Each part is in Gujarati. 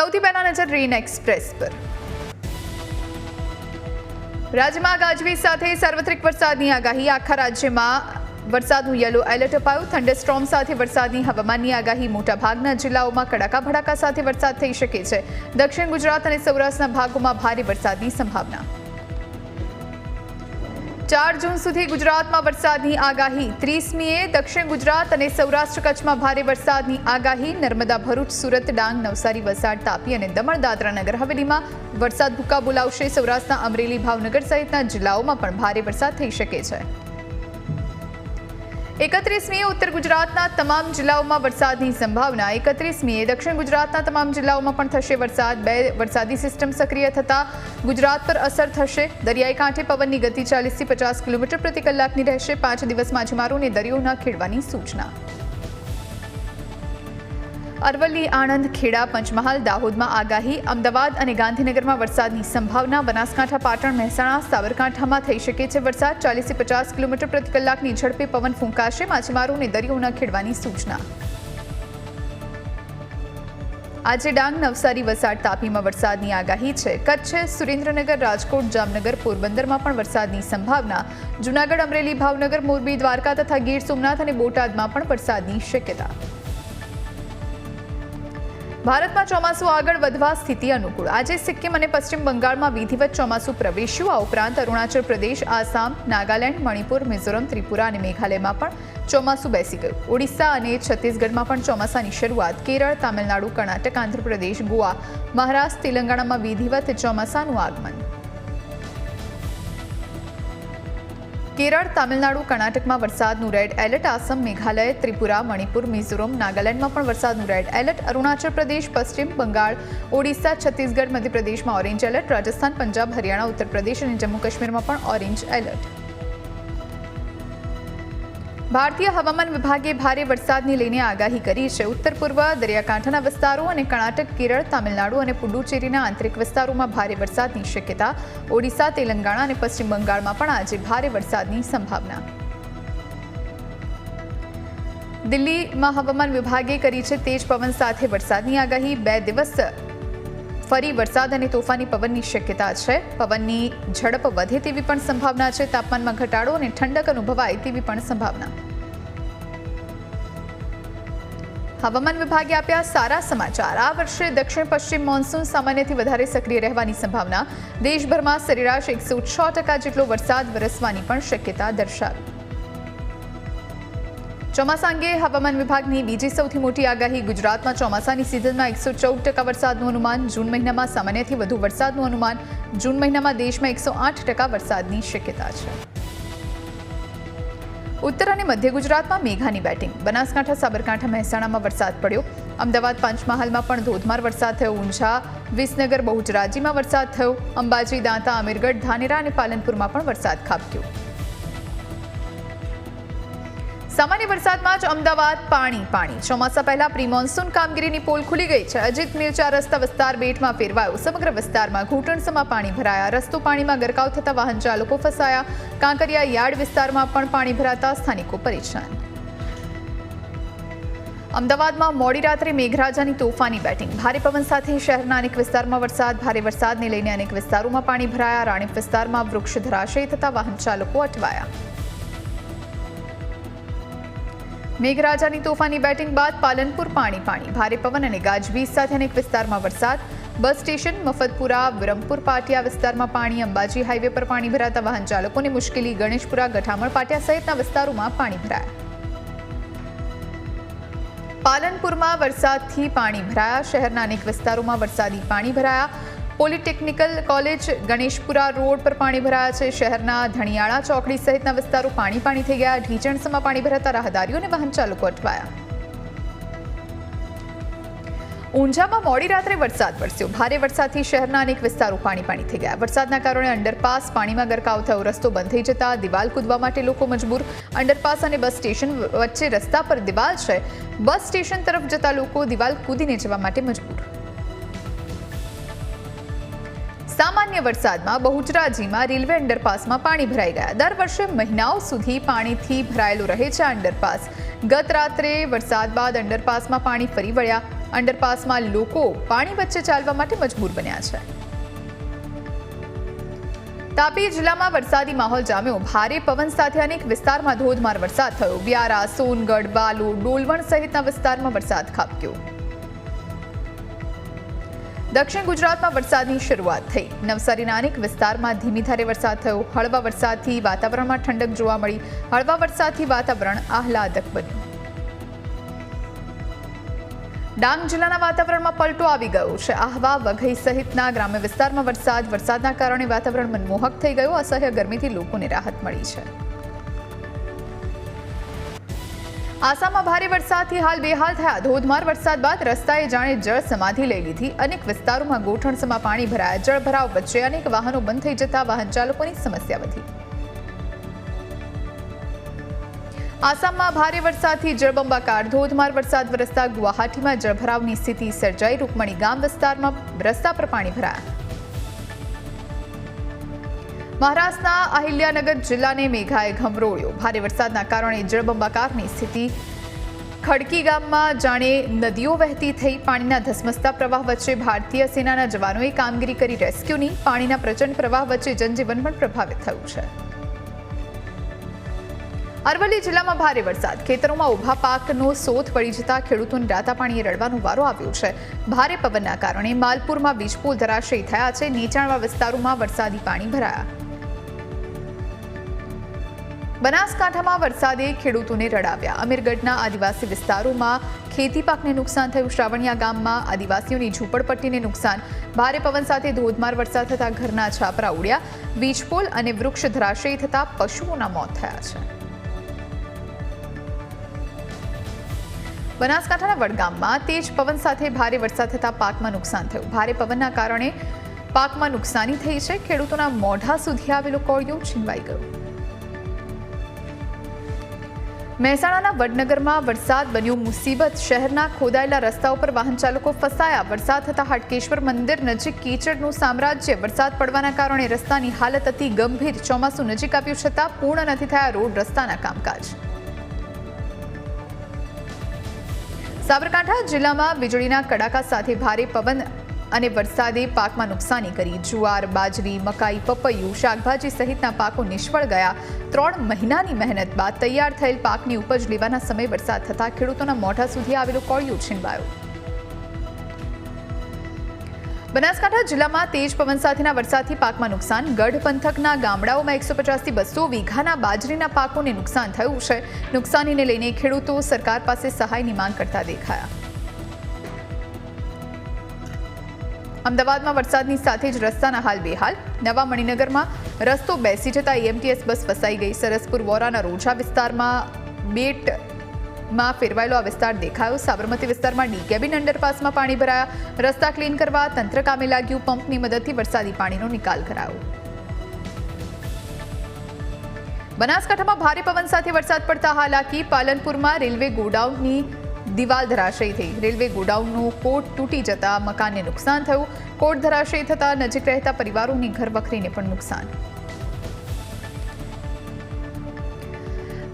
સૌથી પહેલા નજર રેન એક્સપ્રેસ પર. રાજ્યમાં ગાજવીજ સાથે સાર્વત્રિક વરસાદની આગાહી. આખા રાજ્યમાં વરસાદનું યલો એલર્ટ અપાયું. થંડરસ્ટ્રોમ સાથે વરસાદની હવામાનની આગાહી. મોટાભાગના જિલ્લાઓમાં કડાકા ભડાકા સાથે વરસાદ થઈ શકે છે. દક્ષિણ ગુજરાત અને સૌરાષ્ટ્રના ભાગોમાં ભારે વરસાદની સંભાવના. ચાર જૂન સુધી ગુજરાતમાં વરસાદની આગાહી. ત્રીસમીએ દક્ષિણ ગુજરાત અને સૌરાષ્ટ્ર કચ્છમાં ભારે વરસાદની આગાહી. નર્મદા ભરૂચ, સુરત, ડાંગ, નવસારી, વલસાડ, તાપી અને દમણ, દાદરા નગર હવેલીમાં વરસાદ ભૂકા બોલાવશે. સૌરાષ્ટ્રના અમરેલી, ભાવનગર સહિતના જિલ્લાઓમાં પણ ભારે વરસાદ થઈ શકે છે. એકત્રીસમીએ ઉત્તર ગુજરાતના તમામ જિલ્લાઓમાં વરસાદની સંભાવના. એકત્રીસમીએ દક્ષિણ ગુજરાતના તમામ જિલ્લાઓમાં પણ થશે વરસાદ. બે વરસાદી સિસ્ટમ સક્રિય થતા ગુજરાત પર અસર થશે. દરિયાઈ કાંઠે પવનની ગતિ ચાલીસથી પચાસ કિલોમીટર પ્રતિ કલાકની રહેશે. પાંચ દિવસ માછીમારોને દરિયો ન ખેડવાની સૂચના. અરવલ્લી, આણંદ, ખેડા, પંચમહાલ, દાહોદમાં આગાહી, અમદાવાદ અને ગાંધીનગરમાં વરસાદની સંભાવના, બનાસકાંઠા, પાટણ, મહેસાણા, સાબરકાંઠામાં થઈ શકે છે વરસાદ. ચાલીસથી પચાસ કિલોમીટર પ્રતિ કલાકની ઝડપે પવન ફૂંકાશે. માછીમારોને દરિયો ન ખેડવાની સૂચના. આજે ડાંગ નવસારી વલસાડ તાપીમાં વરસાદની આગાહી છે. કચ્છ સુરેન્દ્રનગર, રાજકોટ, જામનગર, પોરબંદરમાં પણ વરસાદની સંભાવના. જૂનાગઢ, અમરેલી, ભાવનગર, મોરબી, દ્વારકા તથા ગીર સોમનાથ અને બોટાદમાં પણ વરસાદની શક્યતા. ભારતમાં ચોમાસું આગળ વધવા સ્થિતિ અનુકૂળ. આજે સિક્કિમ અને પશ્ચિમ બંગાળમાં વિધિવત ચોમાસું પ્રવેશ્યું. આ ઉપરાંત અરુણાચલ પ્રદેશ, આસામ, નાગાલેન્ડ, મણિપુર, મિઝોરમ, ત્રિપુરા અને મેઘાલયમાં પણ ચોમાસું બેસી ગયું. ઓડિશા અને છત્તીસગઢમાં પણ ચોમાસાની શરૂઆત. કેરળ, તામિલનાડુ, કર્ણાટક, આંધ્રપ્રદેશ, ગોવા, મહારાષ્ટ્ર, તેલંગાણામાં વિધિવત ચોમાસાનું આગમન. કેરળ, તામિલનાડુ, કર્ણાટકમાં વરસાદનું રેડ એલર્ટ આસામ, મેઘાલય, ત્રિપુરા, મણિપુર, મિઝોરમ, નાગાલેન્ડમાં પણ વરસાદનું રેડ એલર્ટ અરુણાચલ પ્રદેશ, પશ્ચિમ બંગાળ, ઓડિશા, છત્તીસગઢ, મધ્યપ્રદેશમાં ઓરેન્જ એલર્ટ રાજસ્થાન, પંજાબ, હરિયાણા ઉત્તર પ્રદેશ અને જમ્મુ કાશ્મીરમાં પણ ઓરેન્જ એલર્ટ ભારતીય હવામાન વિભાગે ભારે વરસાદને લઈને આગાહી કરી છે. ઉત્તર પૂર્વ, દરિયાકાંઠાના વિસ્તારો અને કર્ણાટક, કેરળ, તામિલનાડુ અને પુડુચેરીના આંતરિક વિસ્તારોમાં ભારે વરસાદની શક્યતા. ઓડિશા, તેલંગાણા અને પશ્ચિમ બંગાળમાં પણ આજે ભારે વરસાદની સંભાવના. દિલ્હીમાં હવામાન વિભાગે કરી છે તેજ પવન સાથે વરસાદની આગાહી. બે દિવસ ફરી વરસાદ અને તોફાની પવનની શક્યતા છે. પવનની ઝડપ વધે તેવી પણ સંભાવના છે. તાપમાનમાં ઘટાડો અને ઠંડક અનુભવાય તેવી પણ સંભાવના. હવામાન વિભાગે આપ્યા સારા સમાચાર. આ વર્ષે દક્ષિણ પશ્ચિમ મોન્સૂન સામાન્યથી વધારે સક્રિય રહેવાની સંભાવના. દેશભરમાં સરેરાશ એકસો છ ટકા જેટલો વરસાદ વરસવાની પણ શક્યતા દર્શાવી. ચોમાસા અંગે હવામાન વિભાગની બીજી સૌથી મોટી આગાહી ગુજરાતમાં ચોમાસાની સિઝનમાં એકસો ચૌદ ટકા વરસાદનું અનુમાન જૂન મહિનામાં સામાન્યથી વધુ વરસાદનું અનુમાન જૂન મહિનામાં દેશમાં એકસો આઠ ટકા વરસાદની શક્યતા છે. ઉત્તર અને મધ્ય ગુજરાતમાં મેઘાની બેટિંગ. બનાસકાંઠા, સાબરકાંઠા, મહેસાણામાં વરસાદ પડ્યો. અમદાવાદ, પંચમહાલમાં પણ ધોધમાર વરસાદ થયો. ઊંઝા, વિસનગર, બહુચરાજીમાં વરસાદ થયો. અંબાજી, દાંતા અમીરગઢ ધાનેરા અને પાલનપુરમાં પણ વરસાદ ખાબક્યો. સામાન્ય વરસાદમાં જ અમદાવાદ પાણી પાણી. ચોમાસા પહેલા પ્રી મોન્સૂન કામગીરીની પોલ ખુલી ગઈ છે. અજીત મિરચા રસ્તા વિસ્તાર બેટમાં ફેરવાયો. સમગ્ર વિસ્તારમાં ઘૂંટણસમાં પાણી ભરાયા. રસ્તો પાણીમાં ગરકાવ થતા વાહન ચાલકો ફસાયા. કાંકરિયા યાર્ડ વિસ્તારમાં પણ પાણી ભરાતા સ્થાનિકો પરેશાન. અમદાવાદમાં મોડી રાત્રે મેઘરાજાની તોફાની બેટિંગ. ભારે પવન સાથે શહેરના અનેક વિસ્તારમાં વરસાદ, ભારે વરસાદને લઈને અનેક વિસ્તારોમાં પાણી ભરાયા. રાણીપ વિસ્તારમાં વૃક્ષ ધરાશય થતા વાહન ચાલકો અટવાયા. મેઘરાજાની તોફાની બેટિંગ બાદ પાલનપુર પાણી પાણી. ભારે પવન અને ગાજવીજ સાથે અનેક વિસ્તારમાં વરસાદ. બસ સ્ટેશન, મફતપુરા, વિરમપુર, પાટિયા વિસ્તારમાં પાણી, અંબાજી હાઈવે પર પાણી ભરાતા વાહન ચાલકોને મુશ્કેલી. ગણેશપુરા, ગઠામણ, પાટિયા સહિતના વિસ્તારોમાં પાણી ભરાયા. પાલનપુરમાં વરસાદથી પાણી ભરાયા. શહેરના અનેક વિસ્તારોમાં વરસાદી પાણી ભરાયા. પોલિટેકનિકલ કોલેજ ગણેશપુરા રોડ પર પાણી ભરાયા છે. શહેરના ધણિયાળા ચોકડી સહિતના વિસ્તારો પાણી પાણી થઈ ગયા. ઢીચણસમાં પાણી ભરાતા રાહદારીઓ વાહન ચાલકો અટવાયા. ઊંઝામાં મોડી રાત્રે વરસાદ વરસ્યો. ભારે વરસાદથી શહેરના અનેક વિસ્તારો પાણી પાણી થઈ ગયા. વરસાદના કારણે અંડરપાસ પાણીમાં ગરકાવ થયો. રસ્તો બંધ થઈ જતા દિવાલ કૂદવા માટે લોકો મજબૂર. અંડરપાસ અને બસ સ્ટેશન વચ્ચે રસ્તા પર દિવાલ છે. બસ સ્ટેશન તરફ જતા લોકો દિવાલ કૂદીને જવા માટે મજબૂર. સામાન્ય વરસાદમાં બહુચરાજીમાં રેલવે અંડરપાસમાં પાણી ભરાઈ ગયા. દર વર્ષે મહિનાઓ સુધી પાણીથી ભરાયેલો રહે છે અંડરપાસ. ગત રાત્રે વરસાદ બાદ અંડરપાસમાં પાણી ફરી વળ્યા. અંડરપાસમાં લોકો પાણી વચ્ચે ચાલવા માટે મજબૂર બન્યા છે. તાપી જિલ્લામાં વરસાદી માહોલ જામ્યો. ભારે પવન સાથે અનેક વિસ્તારમાં ધોધમાર વરસાદ થયો. વ્યારા, સોનગઢ બાલુ ડોલવણ સહિતના વિસ્તારમાં વરસાદ ખાબક્યો. દક્ષિણ ગુજરાતમાં વરસાદની શરૂઆત થઈ. નવસારીના અનેક વિસ્તારમાં ધીમી ધારે વરસાદ થયો. હળવા વરસાદથી વાતાવરણમાં ઠંડક જોવા મળી. હળવા વરસાદથી વાતાવરણ આહલાદક બન્યું. ડાંગ જિલ્લાના વાતાવરણમાં પલટો આવી ગયો છે. આહવા, વઘઈ સહિતના ગ્રામ્ય વિસ્તારમાં વરસાદ. વરસાદના કારણે વાતાવરણ મનમોહક થઈ ગયું. અસહ્ય ગરમીથી લોકોને રાહત મળી છે. આસામમાં ભારે વરસાદથી હાલ બેહાલ થયા. ધોધમાર વરસાદ બાદ રસ્તાએ જાણે જળ સમાધિ લઈ લીધી. અનેક વિસ્તારોમાં ગોઠણસમાં પાણી ભરાયા. જળભરાવ વચ્ચે અનેક વાહનો બંધ થઈ જતા વાહન ચાલકોની સમસ્યા વધી. આસામમાં ભારે વરસાદથી જળબંબાકાર. ધોધમાર વરસાદ વરસતા ગુવાહાટીમાં જળભરાવની સ્થિતિ સર્જાઈ. રૂકમણી ગામ વિસ્તારમાં રસ્તા પર પાણી ભરાયા. મહારાષ્ટ્રના અહિલ્યાનગર જિલ્લાને મેઘાએ ઘમરોળ્યો ભારે વરસાદના કારણે જળબંબાકારની સ્થિતિ ખડકી ગામમાં જાણે નદીઓ વહેતી થઈ, પાણીના ધસમસતા પ્રવાહ વચ્ચે ભારતીય સેનાના જવાનોએ કામગીરી કરી રેસ્ક્યુની. પાણીના પ્રચંડ પ્રવાહ વચ્ચે જનજીવન પણ પ્રભાવિત થયું છે. અરવલ્લી જિલ્લામાં ભારે વરસાદ. ખેતરોમાં ઊભા પાકનો સોથ પડી જતા ખેડૂતોને રાતા પાણીએ રડવાનો વારો આવ્યો છે. ભારે પવનના કારણે માલપુરમાં વીજપોલ ધરાશયી થયા છે. નીચાણવાળા વિસ્તારોમાં વરસાદી પાણી ભરાયા. બનાસકાંઠામાં વરસાદે ખેડૂતોને રડાવ્યા. અમીરગઢના આદિવાસી વિસ્તારોમાં ખેતી પાકને નુકસાન થયું. શ્રાવણિયા ગામમાં આદિવાસીઓની ઝૂંપડપટ્ટીને નુકસાન. ભારે પવન સાથે ધોધમાર વરસાદ થતાં ઘરના છાપરા ઉડ્યા. વીજપોલ અને વૃક્ષ ધરાશયી થતાં પશુઓના મોત થયા છે. બનાસકાંઠાના વડગામમાં તેજ પવન સાથે ભારે વરસાદ થતાં પાકમાં નુકસાન થયું. ભારે પવનના કારણે પાકમાં નુકસાની થઈ છે. ખેડૂતોના મોઢા સુધી આવેલો કોળિયો છીનવાઈ ગયો. મહેસાણાના વડનગરમાં વરસાદ બન્યો મુસીબત. શહેરના ખોદાયેલા રસ્તાઓ પર વાહન ચાલકો ફસાયા. વરસાદ થતા હાટકેશ્વર મંદિર નજીક કીચડનું સામ્રાજ્ય. વરસાદ પડવાના કારણે રસ્તાની હાલત અતિ ગંભીર. ચોમાસું નજીક આવ્યું છતાં પૂર્ણ નથી થયા રોડ, રસ્તાના કામકાજ. સાબરકાંઠા જિલ્લામાં વીજળીના કડાકા સાથે ભારે પવન અને વરસાદે પાકમાં નુકસાની કરી. જુવાર, બાજરી, મકાઈ, પપૈયું, શાકભાજી સહિતના પાકો નિષ્ફળ ગયા. ત્રણ મહિનાની મહેનત બાદ તૈયાર થયેલ પાકની ઉપજ લેવાના સમયે વરસાદ થતાં ખેડૂતોના મોઢા સુધી આવેલો કોળિયો છીનવાયો. બનાસકાંઠા જિલ્લામાં તેજ પવન સાથેના વરસાદથી પાકમાં નુકસાન. ગઢ પંથકના ગામડાઓમાં એકસો પચાસથી બસો વીઘાના બાજરીના પાકોને નુકસાન થયું છે. નુકસાનીને લઈને ખેડૂતો સરકાર પાસે સહાયની માંગ કરતા દેખાયા. અમદાવાદમાં વરસાદની સાથે જ રસ્તાના હાલ બેહાલ. નવા મણિનગરમાં રસ્તો બેસી જતા એએમટીએસ બસ ફસાઈ ગઈ. સરસપુર વોરાના રોજા વિસ્તારમાં બેટમાં ફેરવાયેલો આ વિસ્તાર દેખાયો. સાબરમતી વિસ્તારમાં ડી કેબિન અંડરપાસમાં પાણી ભરાયા. રસ્તા ક્લીન કરવા તંત્ર કામે લાગ્યું. પંપની મદદથી વરસાદી પાણીનો નિકાલ કરાયો. બનાસકાંઠામાં ભારે પવન સાથે વરસાદ પડતા હાલાકી. પાલનપુરમાં રેલવે ગોડાઉનની દિવાલ ધરાશયી થઈ. રેલવે ગોડાઉનનું કોટ તૂટી જતા મકાનને નુકસાન થયું. કોટ ધરાશયી થતા નજીક રહેતા પરિવારોની ઘર વખરીને પણ નુકસાન.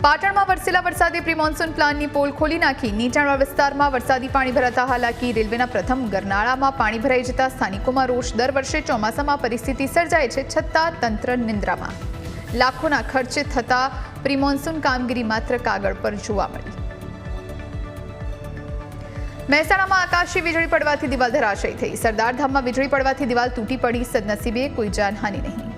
પાટણમાં વરસેલા વરસાદે પ્રી પ્લાનની પોલ ખોલી નાખી. નીચાણવાળા વિસ્તારમાં વરસાદી પાણી ભરાતા હાલાકી. રેલવેના પ્રથમ ગરનાળામાં પાણી ભરાઈ જતા સ્થાનિકોમાં રોષ. દર વર્ષે ચોમાસામાં પરિસ્થિતિ સર્જાય છે છતાં તંત્ર નિંદ્રામાં. લાખોના ખર્ચે થતા પ્રી મોન્સૂન કામગીરી માત્ર કાગળ પર જોવા મળી. મહેસાણામાં આકાશી વીજળી પડવાથી દિવાલ ધરાશયી થઈ. સરદારધામમાં વીજળી પડવાથી દિવાલ તૂટી પડી. સદનસીબે કોઈ જાનહાનિ નહીં.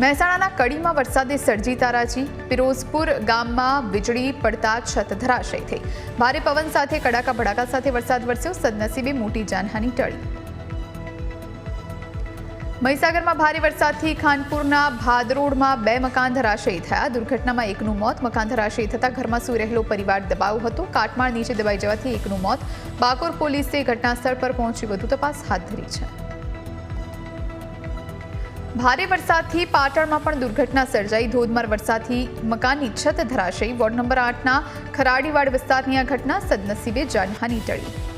મહેસાણાના કડીમાં વરસાદે સર્જી તારાજી. પિરોઝપુર ગામમાં વીજળી પડતા છત ધરાશયી થઈ. ભારે પવન સાથે, કડાકા ભડાકા સાથે વરસાદ વરસ્યો. સદનસીબે મોટી જાનહાનિ ટળી. મહીસાગરમાં ભારે વરસાદથી ખાનપુરના ભાદરોડમાં બે મકાન ધરાશયી થયા. દુર્ઘટનામાં એકનું મોત, મકાન ધરાશયી થતાં ઘરમાં સૂઈ રહેલો પરિવાર દબાવ હતો. કાટમાળ નીચે દબાઈ જવાથી એકનું મોત. બાકોર પોલીસે ઘટનાસ્થળ પર પહોંચી વધુ તપાસ હાથ ધરી છે. ભારે વરસાદથી પાટણમાં પણ દુર્ઘટના સર્જાઈ. ધોધમાર વરસાદથી મકાનની છત ધરાશયી. વોર્ડ નંબર આઠના ખરાડીવાડ વિસ્તારની આ ઘટના સદનસીબે જાનહાની ટળી.